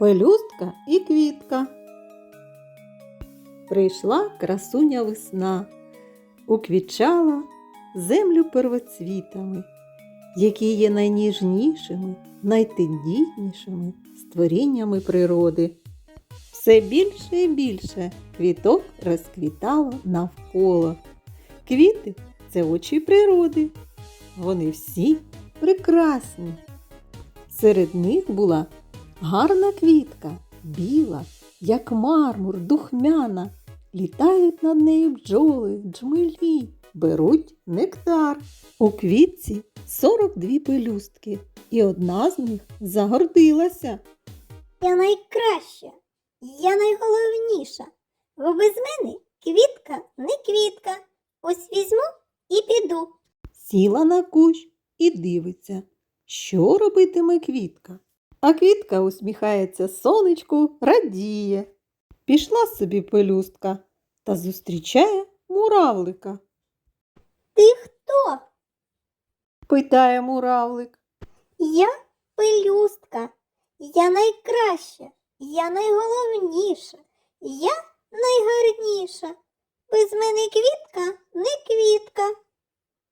Пелюстка і квітка. Прийшла красуня весна, уквічала землю первоцвітами, які є найніжнішими, найтендітнішими створіннями природи. Все більше і більше квіток розквітало навколо. Квіти це очі природи. Вони всі прекрасні. Серед них була гарна квітка, біла, як мармур, духмяна. Літають над нею бджоли, джмелі, беруть нектар. У квітці 42 пелюстки, і одна з них загордилася. Я найкраща, я найголовніша. Бо без мене квітка не квітка. Ось візьму і піду. Сіла на кущ і дивиться, що робитиме квітка. А квітка усміхається сонечку, радіє. Пішла собі пелюстка та зустрічає муравлика. Ти хто? Питає муравлик. Я пелюстка. Я найкраща, я найголовніша, я найгарніша. Без мене квітка не квітка.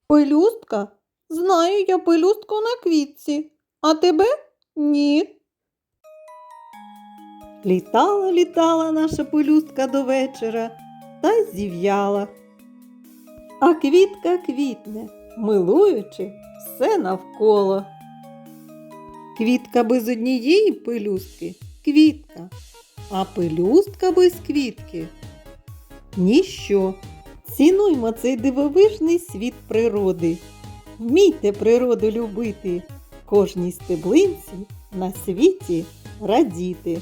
Пелюстка? Знаю я пелюстку на квітці, а тебе ні. Літала, літала наша пелюстка до вечора та зів'яла. А квітка квітне, милуючи все навколо. Квітка без однієї пелюстки квітка, а пелюстка без квітки ніщо. Цінуймо цей дивовижний світ природи. Вмійте природу любити, кожній стеблинці на світі радіти.